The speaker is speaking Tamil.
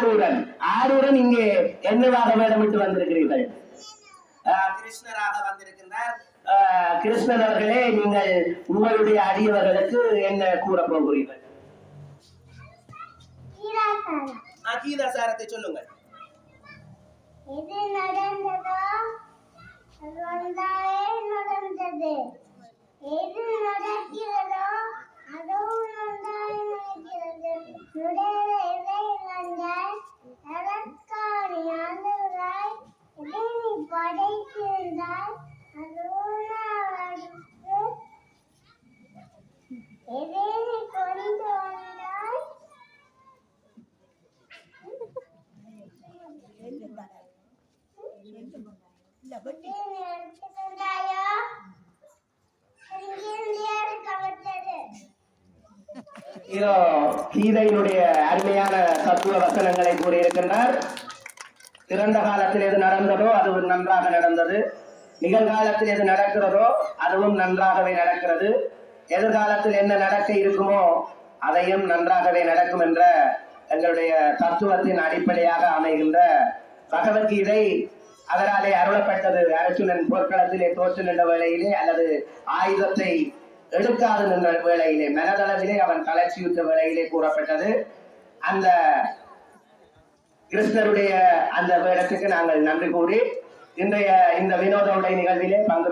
ஆரூரன் ஆரூரன் இங்கே என்னவாக வேடமிட்டு வந்திருக்கிறீர்கள்? கிருஷ்ணராக வந்திருக்கின்றார். கிருஷ்ணன் அவர்களே நீங்கள் உங்களுடைய அடியவர்களுக்கு என்ன கூற போகிறீர்கள்? கீழாத்தாளம். ஆஹ் கீதாசாரத்தை சொல்லுங்கள். எது நடந்ததோ? வந்தாலே நடந்தது. எது நடக்கிறதோ அதுவும் வந்தாலே நடக்கிறது. கீதையினுடைய அருமையான தத்துவ வசனங்களை கூறியிருக்கின்றார். இறந்த காலத்தில் எது நடந்ததோ அது நன்றாக நடந்தது. நிகழ்காலத்தில் எது நடக்கிறதோ அதுவும் நன்றாகவே நடக்கிறது. எதிர்காலத்தில் என்ன நடக்க இருக்குமோ அதையும் நன்றாகவே நடக்கும் என்ற எங்களுடைய தத்துவத்தின் அடிப்படையாக அமைகின்ற பகவத்கீதை அதனாலே அருளப்பட்டது அர்ஜுனன் போர்க்களத்திலே தோற்று நின்ற வேளையிலே அல்லது ஆயுதத்தை எடுக்காது நின்ற வேளையிலே மனதளவிலே அவன் கலர்ச்சியுற்ற வேளையிலே கூறப்பட்டது. அந்த கிருஷ்ணருடைய அந்த வேடத்துக்கு நாங்கள் நன்றி கூறி இன்றைய இந்த வினோத உடை நிகழ்விலே பங்கு